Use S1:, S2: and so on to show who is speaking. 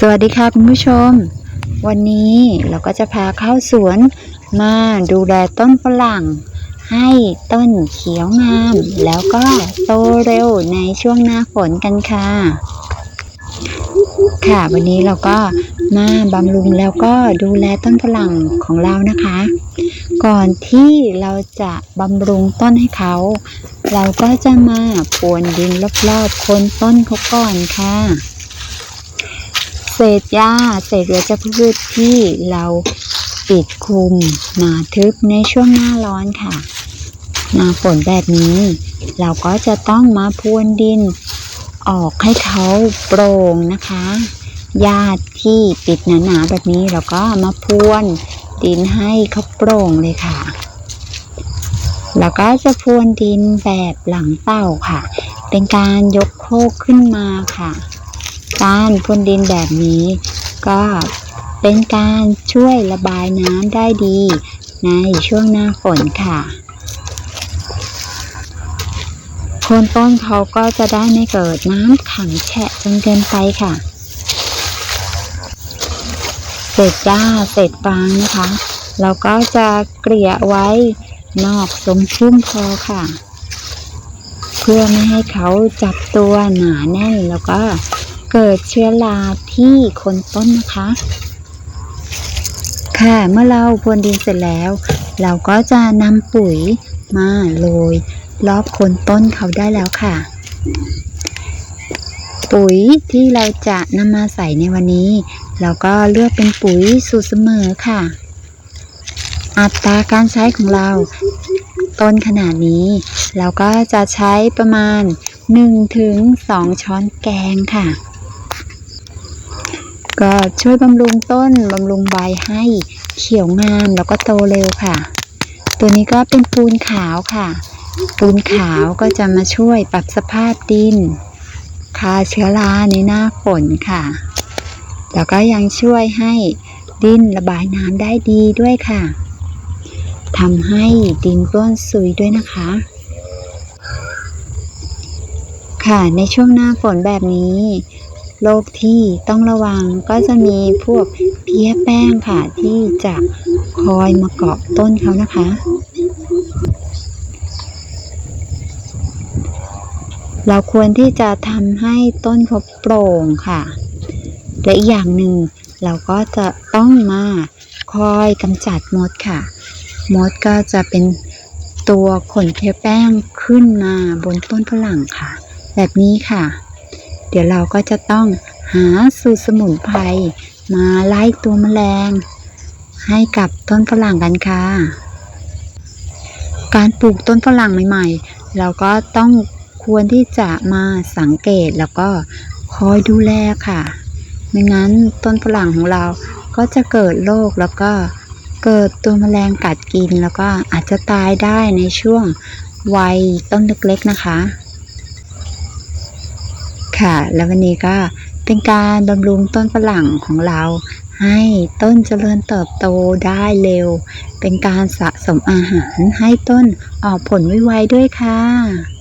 S1: สวัสดีค่ะคุณผู้ชม วันนี้เราก็จะพาเข้าสวนมาดูแลต้นฝรั่ง ให้ต้นเขียวงาม แล้วก็โตเร็วในช่วงหน้าฝนกันค่ะ ค่ะวันนี้เราก็มาบำรุงแล้วก็ดูแลต้นฝรั่งของเรานะคะ ก่อนที่เราจะบำรุงต้นให้เขา เราก็จะมาปวนดินรอบๆโคนต้นเขาก่อนค่ะ เศษหญ้าเศษวัชพืชที่เราปิดคลุมหนาทึบในช่วงหน้าร้อนค่ะ หน้าฝนแบบนี้ เราก็จะต้องมาพรวนดิน ออกให้เขาโปร่งนะคะหญ้าที่ปิดหนาๆแบบนี้เราก็มาพรวนดินให้เขาโปร่งเลยค่ะ แล้วก็จะพรวนดินแบบหลังเต่าค่ะ เป็นการยกโคกขึ้นมาค่ะ การพ่นดินแบบนี้ ก็เป็นการช่วยระบายน้ำได้ดี ในช่วงหน้าฝนค่ะคนต้นเขาก็จะได้ไม่เกิดน้ำขังแฉะจนเกินไปค่ะ เศษหญ้าเศษฟางนะคะ เราก็จะเกลี่ยไว้นอกทรงชุ่มพอค่ะ เพื่อไม่ให้เขาจับตัวหนาแน่นแล้วก็ เกิดเชื้อราที่โคนต้นนะคะ ค่ะเมื่อเราพรวนดินเสร็จแล้ว เราก็จะนำปุ๋ยมาโรยรอบโคนต้นเขาได้แล้วค่ะ ปุ๋ยที่เราจะนำมาใส่ในวันนี้ เราก็เลือกเป็นปุ๋ยสูตรเสมอค่ะ อัตราการใช้ของเรา ต้นขนาดนี้ เราก็จะใช้ประมาณ 1-2 ช้อนแกงค่ะ ก็ช่วยบำรุงต้นบำรุงใบให้เขียวงามแล้วก็โตเร็วค่ะ ตัวนี้ก็เป็นปูนขาวค่ะ ปูนขาวก็จะมาช่วยปรับสภาพดินฆ่าเชื้อราในหน้าฝนค่ะ แล้วก็ยังช่วยให้ดินระบายน้ำได้ดีด้วยค่ะทำให้ดินร่วนซุยด้วยนะคะ ค่ะในช่วงหน้าฝนแบบนี้ โรคที่ต้องระวังก็จะมีพวกเพี้ยแป้งค่ะ ที่จะคอยมาเกาะต้นเขานะคะ เราควรที่จะทำให้ต้นเขาโปร่งค่ะ และอีกอย่างหนึ่งเราก็จะต้องมาคอยกำจัดมดค่ะ มดก็จะเป็นตัวขนเพี้ยแป้งขึ้นมาบนต้นฝรั่งค่ะ แบบนี้ค่ะ เดี๋ยวเราก็จะต้องหาสูตรสมุนไพรมาไล่ตัวแมลง ให้กับต้นฝรั่งกันค่ะ การปลูกต้นฝรั่งใหม่ ๆ เราก็ต้องควรที่จะมาสังเกตแล้วก็คอยดูแลค่ะ ไม่งั้นต้นฝรั่งของเราก็จะเกิดโรคแล้วก็เกิดตัวแมลงกัดกินแล้วก็อาจจะตายได้ในช่วงวัยต้นเล็กๆนะคะ ค่ะ แล้ววันนี้ก็เป็นการบำรุงต้นฝรั่งของเรา ให้ต้นเจริญเติบโตได้เร็ว เป็นการสะสมอาหารให้ต้นออกผลไวๆด้วยค่ะ